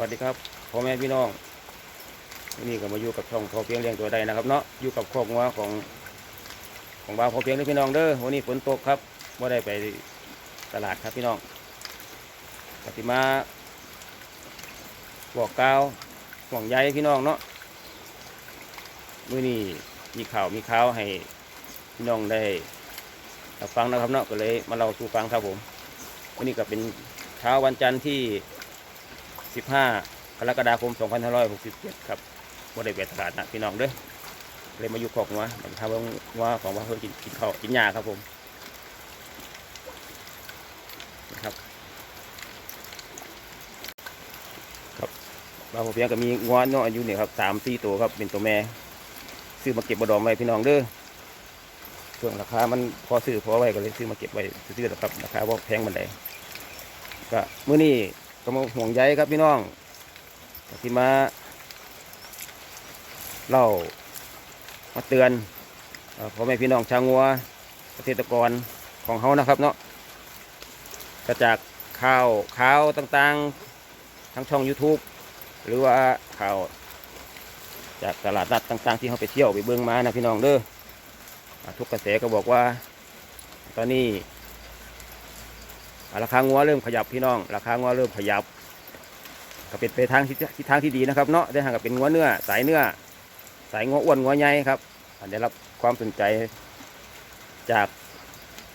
วัสดีครับพ่อแม่พี่น้องวันนี่ก็มาอยู่กับช่องพอเพียงเลี้ยงตัวใดนะครับเนาะอยู่กับครอบครัวของของบ่าวพอเพียงเด้อพี่น้องเด้อวันนี้ฝนตกครับว่าได้ไปตลาดครับพี่น้องปฏิมาบอกกาวห่วงใยพี่น้องเนาะมื้อนี้มีข่าวมีข่าวให้พี่น้องได้ฟังนะครับเนาะก็เลยมาเล่าสู่ฟังครับผมวันนี้ก็เป็นเช้าวันจันทร์ที่ 15กรกฎาคม 2567 ครับว่าได้ไปตลาดนะพี่น้องเด้อเลยมาอยู่ขอกงัวมันทำว่างัวของว่าเพื่อกินกินข้าวกินหญ้าครับผมนะครับครับบางผมเพียงก็มีงัวเนาะอายุเนี่ยครับสามสี่ตัวครับเป็นตัวแม่ ซื้อมาเก็บบดอมไว้พี่น้องเด้อช่วงราคามันพอซื้อพอไว้ก็เลยซื้อมาเก็บไว้ซื้อๆหรอกครับราคาว่าแพงมันไดก็เมื้อนี้ ก็มาห่วงใยครับพี่น้องที่มาเล่ามาเตือนเอ่อพ่อแม่พี่น้องชาวงัวเกษตรกรของเขานะครับเนาะก็จากข่าวข่าวต่างๆ ทั้งช่อง YouTube หรือว่าข่าว จากตลาดนัดต่าง ๆ ที่เขาไปเที่ยวไปเบิ้องมานะพี่น้องเด้อทุกกระแสก็บอกว่า ตอนนี้ ราคางัวเริ่มขยับพี่น้อง ราคางัวเริ่มขยับ ก็เป็นไปทางทิศทางที่ดีนะครับเนาะได้ห่างกับเป็นงัวเนื้อ สายเนื้อ สายงัวอ้วนงัวใหญ่ครับอ่าได้รับความสนใจจาก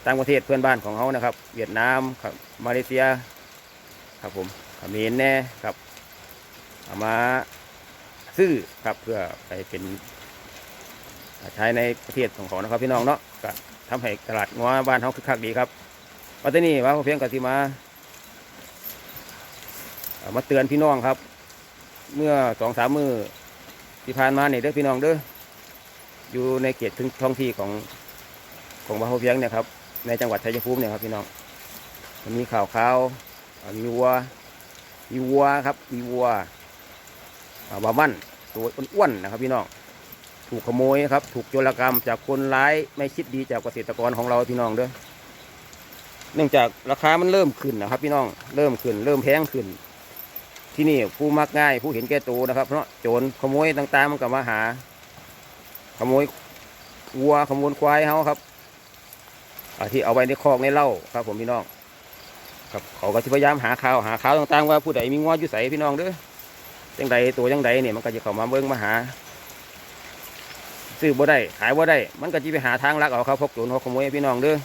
ต่างประเทศเพื่อนบ้านของเขานะครับ เวียดนามครับมาเลเซีย ครับผมเขมรแน่ครับเอามาซื้อครับเพื่อไปเป็นใช้ในประเทศของเขานะครับพี่น้องเนาะก็ทำให้ตลาดงัวบ้านเขาคึกคักดีครับ วันนี้ว่าพอเพียงกับที่มามาเตือนพี่น้องครับ เมื่อสองสามมือที่ผ่านมาเนี่ยเด้อพี่น้องเด้ออยู่ในเขตท้องที่ของของบ้านพอเพียงเนี่ยครับในจังหวัดชัยภูมิเนี่ยครับพี่น้องมันมีข่าวข่าวมีวัวมีวัวครับมีวัวอ่าบามันตัวอ้วนๆนะครับพี่น้องถูกขโมยครับ ถูกโจรกรรมจากคนร้ายไม่คิดดีจากเกษตรกรของเราพี่น้องเด้อ เนื่องจากราคามันเริ่มขึ้นนะครับ พี่น้องเริ่มขึ้น เริ่มแพงขึ้น ที่นี่ผู้มักง่าย ผู้เห็นแก่ตัวนะครับ เพราะโจรขโมยต่างๆมันก็มาหา ขโมยวัวขโมยควายเขาครับที่เอาไว้ในคอกในเล่าครับ ผมพี่น้อง ครับเขาก็พยายามหาข่าวหาข่าวต่างๆว่าผู้ใดมีงัวอยู่ใสพี่น้องเด้อจังใดตัวจังใดเนี่ยมันก็จะเข้ามาเบิ้งมาหาซื้อบ่ได้ขายบ่ได้ มันก็จะไปหาทางลักเอาครับพวกโจรเขาขโมยพี่น้องเด้อ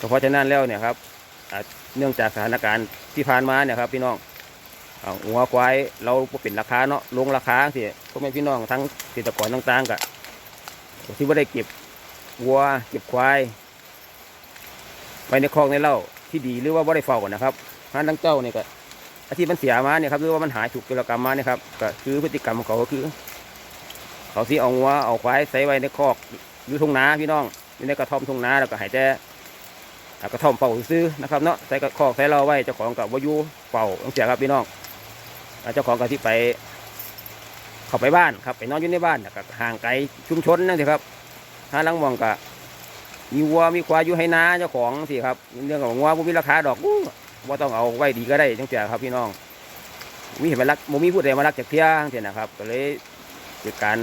ก็เพราะฉะนั้นแล้วเนี่ยครับเนื่องจากสถานการณ์ที่ผ่านมาเนี่ยครับพี่น้องหัวควายเราบ่เป็นราคาเนาะลงราคาสิพ่อแม่พี่น้องทั้งเกษตรกรต่างๆก็ที่ว่าได้เก็บวัวเก็บควายไว้ในคลองในเล่าที่ดีหรือว่าบ่ได้เฝ้ากันนะครับห้าทั้งเจ้าเนี่ยก็อาที่มันเสียมาเนี่ยครับหรือว่ามันหายถูกโจกรรมมาเนี่ยครับก็คือพฤติกรรมของเขาก็คือ เขาที่เอาวัวเอาควายใส่ไว้ในคอกหรือทุ่งนาพี่น้องอยู่ในกระท่อมทุ่งนาแล้วก็หายแต่อะ กระท่อมเป่าซื้อนะครับเนาะใส่กระคอกใส่เราไว้เจ้าของกับวายูเป่าต้องเสียครับพี่น้องเจ้าของกับที่ไปเข้าไปบ้านครับไปนอนอยู่ในบ้านน่ะก็ห่างไกลชุมชนนั่นสิครับถ้าลังมองกะมีวัวมีควายอยู่ให้นาเจ้าของสิครับเรื่องของวัวผู้มีราคาดอกว่าต้องเอาไว้ดีก็ได้จังเสียครับพี่น้องมีเห็นมารักโมมีผู้ใดมารักจากเที่ยงเสียนะครับก็เลยเกิดการ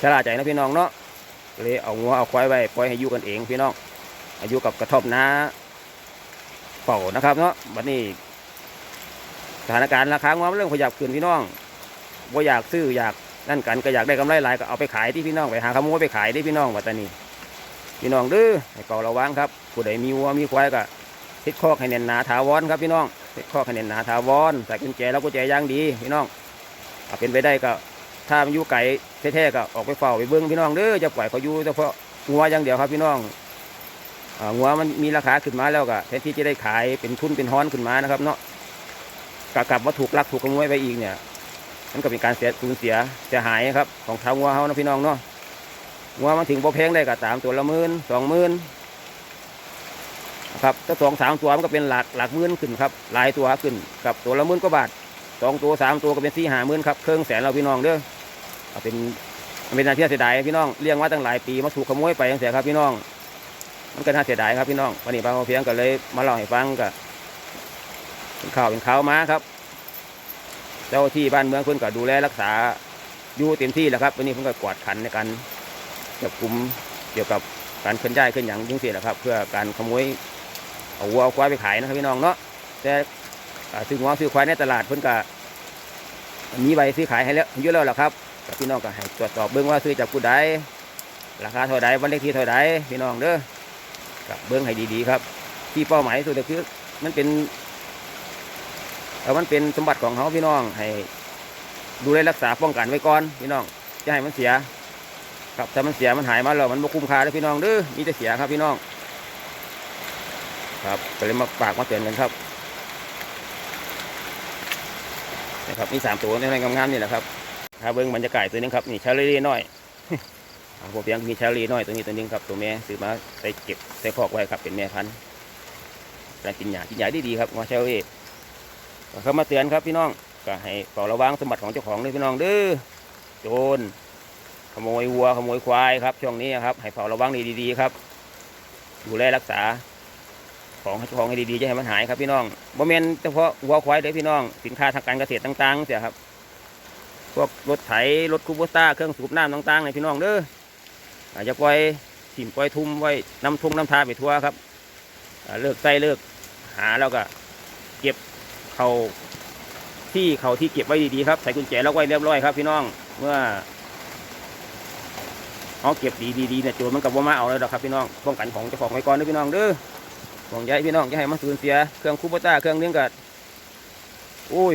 ชราใจนะพี่น้องเนาะเลยเอางัวเอาควายไว้ปล่อยให้อยู่กันเองพี่น้อง อายุกับกระท่อมนาเป่านะครับเนาะวันนี้สถานการณ์ราคางวมเริ่มขยับขึ้นพี่น้องว่าอยากซื้ออยากนั่นกันก็อยากได้กำไรหลายก็เอาไปขายที่พี่น้องไปหาขโมยไปขายที่พี่น้องวัตตานีพี่น้องเดื้อให้เก่าระวังครับผู้ใดมีวัวมีควายก็เฮ็ดคอกให้แน่นหนาถาวรครับพี่น้องเฮ็ดคอกให้แน่นหนาถาวรใส่กุญแจแล้วกุญแจย่างดีพี่น้องเอาเป็นไปได้ก็ถ้ามันอยู่ไก่แท้ๆก็ออกไปเฝ้าไปเบิ้งพี่น้องเด้อจะปล่อยเขาอยู่เฉพาะงัวอย่างเดียวครับพี่น้อง อ่างัวมันมีราคาขึ้นมาแล้วก็แทนที่จะได้ขายเป็นทุนเป็นฮ้อนขึ้นมานะครับเนาะกกลับว่าถูกลักถูกขโมยไปอีกเนี่ยมันก็เป็นการเสียสูญเสียเสียหายครับของชาวงัวเขานะพี่น้องเนาะงัวมันถึงบ่แพงได้ก็ตามตัวละหมื่นสองหมื่นครับถ้าสองสามตัวมันก็เป็นหลักหลักหมื่นขึ้นครับหลายตัวขึ้นกับตัวละหมื่นกว่าบาทสองตัวสามตัวก็เป็นสี่ห้าหมื่นครับเครื่องแสนเราพี่น้องเด้อเอาเป็นมันเป็นนาทีเสียดายพี่น้องเลี้ยงมาตั้งหลายปีมาถูกขโมยไปยังเสียครับพี่น้อง มันก็น่าเสียดายครับพี่น้องวันนี้ป้าเพียงก็เลยมาเล่าให้ฟังกับเป็นข่าวเป็นข่าวมาครับ เจ้าที่บ้านเมืองเพิ่นก็ดูแลรักษาอยู่เต็มที่แหล้วครับวันนี้เพิ่นก็กวาดขันในการจับกลุ่มเกี่ยวกับการเคลื่อนย้ายเคลื่อนหยังยิ่งเสียนะครับ เพื่อการขโมยเอาวัวเอาควายไปขายนะครับพี่น้องเนาะแต่ซื้อวัวซื้อควายในตลาดเพิ่นก็มีใบซื้อขายให้แล้วเยอะแล้วล่ะครับพี่น้องก็ให้ตรวจสอบเบิ่งว่าซื้อจากผู้ใดราคาเท่าใดวันเลขที่เท่าใดพี่น้องเด้อ กับเบิ่งให้ดีๆครับ ที่เป้าหมายสุดก็คือมันเป็นเออมันเป็นสมบัติของเขาพี่น้องให้ดูแลรักษาป้องกันไว้ก่อนพี่น้องจะให้มันเสีย ครับถ้ามันเสียมันหายมาแล้วมันบ่คุ้มค่าเลยพี่น้องเด้อมีแต่เสียครับพี่น้อง ครับก็เลยมาฝากมาเตือนกันครับนะครับมีสามตัวในในงามๆนี่แหละครับถ้าเบิ้งบรรยากาศตัวนึงครับนี่ชาลีน้อย ผมเพียงมีชาลีน้อยตัวนี้ตัวนึงครับตัวแม่ซื้อมาใส่เก็บใส่คอกไว้ครับเป็นแม่พันธุ์การกินหญ้ากินหญ้าได้ดีครับงอชาลีเข้ามาเตือนครับพี่น้องก็ให้เฝ้าระวังสมบัติของเจ้าของด้วยพี่น้องเด้อโจรขโมยวัวขโมยควายครับช่วงนี้ครับให้เฝ้าระวังดีๆครับดูแลรักษาของของให้ดีๆจะให้มันหายครับพี่น้องบ่แม่นเฉพาะวัวควายเด้อพี่น้อง สินค้าทางการเกษตรต่างๆเสียครับ พวกรถไถรถคูโบต้าเครื่องสูบน้ำต่างๆในพี่น้องเด้อ อาจจะปล่อยถิ่มปล่อยทุ่มไว้น้ำทุ่งน้ำทาไปทั่วครับเลิกใส่เลิกหาแล้วก็เก็บเขาที่เขาที่เก็บไว้ดีๆครับ ใส่กุญแจแล็อกไว้เรียบร้อยครับ พี่น้องเมื่อเอาเก็บดีดีๆเนี่ยโจรมันกับว่ามาเอาเลยหรอกครับพี่น้องป้องกันของเจ้าของไว้ก่อนนะพี่น้องเด้อห่วงใยพี่น้องอย่าให้มันสูญเสียเครื่องคูโบต้าเครื่องนึงกัดอุ้ย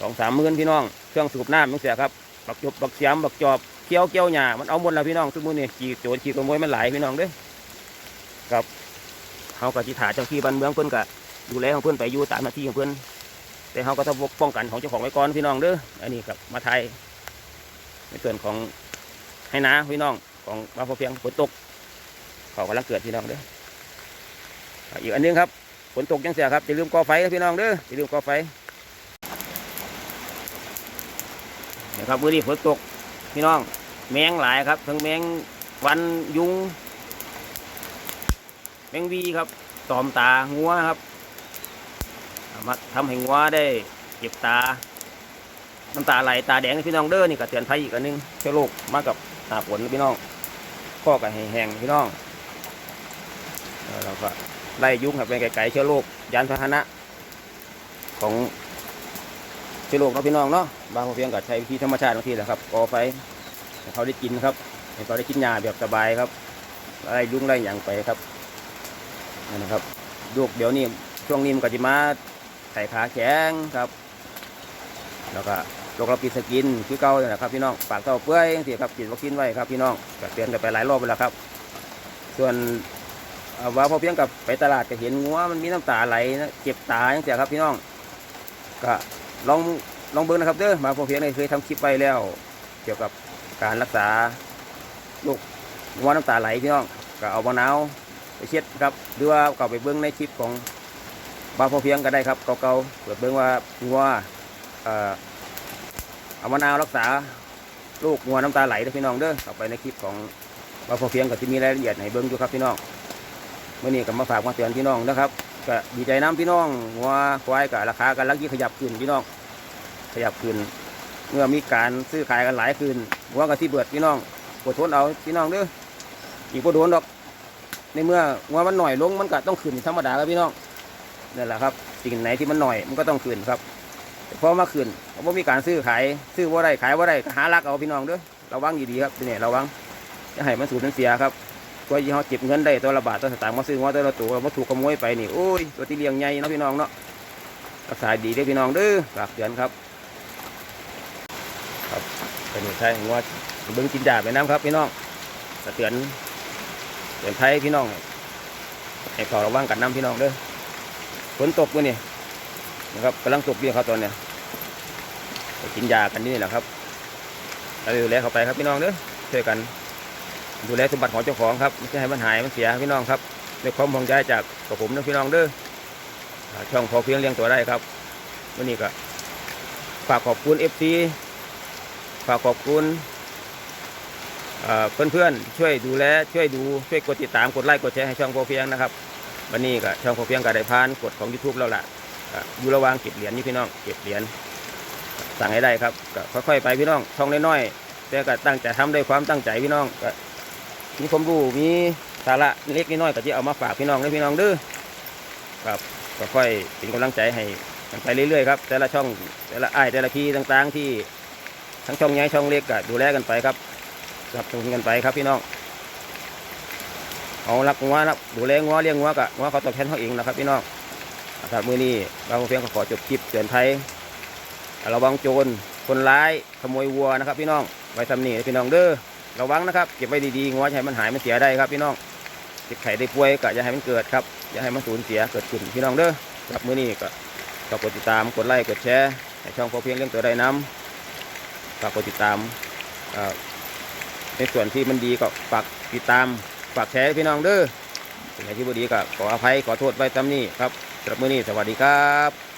สองสามหมื่นพี่น้อง เครื่องสูบน้ำมันเสียครับ บักจบบักเสียมบักจอบ เกี้ยวเกี้ยวหญ้ามันเอาหมดแล้วพี่น้องทุกมื้อนี่ขี่โจรขี่ขโมยมันหลายพี่น้องเด้อครับเขากับจิถาเจ้าที่บ้านเมืองเพิ่นกะดูแลของเพิ่นไปอยู่ตามหน้าที่ของเพิ่นแต่เขาก็ต้องป้องกันของเจ้าของไว้ก่อนพี่น้องเด้ออันนี้กับมาไทยในส่วนของให้นาพี่น้องของบางพอเพียงฝนตกเขากำลังเกิดพี่น้องเด้ออีกอันหนึงครับฝนตกยังเสียครับอย่าลืมก่อไฟนะพี่น้องเด้ออย่าลืมก่อไฟนะครับมื้อนี้ฝนตกพี่น้อง แมงหลายครับ ทั้งแมงวันยุง แมงวีครับ ตอมตางัวครับมาทำให้งัวได้เก็บตา น้ำตาไหลตาแดงพี่น้องเด้อนี่ก็เตือนภัยอีกอันหนึงเชื้อโรคมากับหน้าฝนพี่น้องข้อกับแห้งพี่น้องเราก็ไล่ยุงครับไปไกลๆเชื้อโรคยานพาหนะ ของเชื้อโรคเนาะพี่น้องเนาะบางเพียงกับใช้วิธีธรรมชาติบางทีแหละครับก่อไฟ ให้เขาได้กินครับให้เขาได้กินยาแบบสบายครับไล่ยุงไล่หยังไปครับนั่นะครับลูกเดี๋ยวนี้ช่วงนี้มันก็จะมาไข่ขาแข็งครับ แล้วก็โรคระปีสกินคือเก่าเนี่ยนะครับพี่น้องปากเต้าเปื่อยเสียครับฉีดวัคซีนไว้ครับพี่น้องก็เตือนกันไปหลายรอบไปแล้วครับ ส่วนเอ่อว่าพอเพียงกับไปตลาดก็เห็นงัวมันมีน้ำตาไหลนะเจ็บตาอย่างเสียครับพี่น้องก็ลองลองเบิ่งนะครับเด้อมาพอเพียงเคยทำคลิปไปแล้ว เกี่ยวกับ การรักษาโรคงัวน้ำตาไหลพี่น้องก็เอามะนาวไปเช็ดครับหรือว่าเก่าไปเบิ่งในคลิปของบางพอเพียงก็ได้ครับเก่าๆเปิดเบิ่งว่างัวเอ่อเอามะนาวรักษาลูกงัวน้ำตาไหลเด้อพี่น้องเด้อเข้าไปในคลิปของว่าพอเพียงกับที่มีรายละเอียดให้เบิ้องอยู่ครับพี่น้องเมื่อนี้ก็มาฝากมาเตือนพี่น้องนะครับก็ดีใจน้ำพี่น้องงัวควายกับราคากันลักยี่ขยับขึ้นพี่น้องขยับขึ้น เมื่อมีการซื้อขายกันหลายขึ้นงัวกับที่เบิดพี่น้องกดทนเอาพี่น้องเด้ออีกก็โดนดอก ในเมื่องัวมันหน่อยลงมันก็ต้องขึ้นธรรมดาครับพี่น้องนั่นแหละครับสิ่งไหนที่มันหน่อยมันก็ต้องขึ้นครับเพอมาขึ้นเพราะมีการซื้อขายซื้อว่าได้ขายว่าได้หารักเอาพี่น้องเด้อระวังดีๆครับพี่เนี่ยระวังจะให้มันสูญมันเสียครับตัวยี่ห้อเก็บเงินได้ตัวละบาทตัวสตางค์มาซื้อว่าตัวละตัวมาถูกขโมยไปนี่โอ้ยตัวที่เลี้ยงใหญ่เนาะพี่น้องเนาะรักษาดีเด้อพี่น้องเด้อฝากเตือนครับ ครับเป็นใช่ว่าเบิ้งกินยาไปน้ำครับพี่น้องก็เตือนเตือนไทยพี่น้องให้ขอระวังกันน้ำพี่น้องเด้อฝนตกวันนี้นะครับกำลังตกเบี้ยครับตอนเนี้ยกินยากันนี่แหละครับเราดูแลเขาไปครับพี่น้องเด้อช่วยกัน ดูแลสมบัติของเจ้าของครับไม่ใช่ให้มันหายมันเสียพี่น้องครับด้วยความห่วงใยจากกับผมนะพี่น้องเด้อช่องพอเพียงเลี้ยงตัวได้ครับวันนี้ก็ฝากขอบคุณเอฟซี ฝากขอบคุณเพื่อนเพื่อนๆช่วยดูแลช่วยดูช่วยกดติดตามกดไลค์กดแชร์ให้ช่องพอเพียงนะครับวันนี้ก็ช่องพอเพียงก็ได้พานกดของ YouTube แล้วละอะอยู่ระหว่างเก็บเหรียญนี่พี่น้องเก็บเหรียญสั่งให้ได้ครับก็ค่อยๆไปพี่น้องช่องน้อยๆแต่ก็ตั้งใจทำด้วยความตั้งใจพี่น้องก็มีความรู้มีสาระเล็กน้อยก็จะเอามาฝากพี่น้องให้พี่น้องเด้อครับก็ค่อยเป็นกำลังใจให้กันไปเรื่อยๆครับแต่ละช่องแต่ละอ้ายแต่ละพี่ต่างๆที่ ทั้งช่องใหญ่ช่องเล็กก็ดูแลกันไปครับสนับสนุนกันไปครับพี่น้องเอารักงัวนะดูแลงัวเลี้ยงงัวกะงัวเขาตอบแทนเขาเองนะครับพี่น้องครับมือนี้บางเพียงขอจบคลิปเตือนภัยระวังโจรคนร้ายขโมยวัวนะครับ พี่น้องไว้ทำนี่พี่น้องเด้อระวังนะครับเก็บไว้ดีๆงัวให้มันหายมันเสียได้ครับ พี่น้องเจ็บไข้ได้ป่วยก็อย่าให้มันเกิดครับอย่าให้มันสูญเสียเกิดขึ้นพี่น้องเด้อครับมือนี้ก็กดติดตามกดไลค์กดแชร์ช่องพอเพียงเรื่องตัวใดน้ำ ฝากกดติดตามอ่อในส่วนที่มันดีก็ฝากติดตามฝากแชร์ให้พี่น้องเด้อสิ่งไหนที่บดีก็ขออภัยขอโทษไว้ตำนี้ครับสำหรับมื้อนี้สวัสดีครับ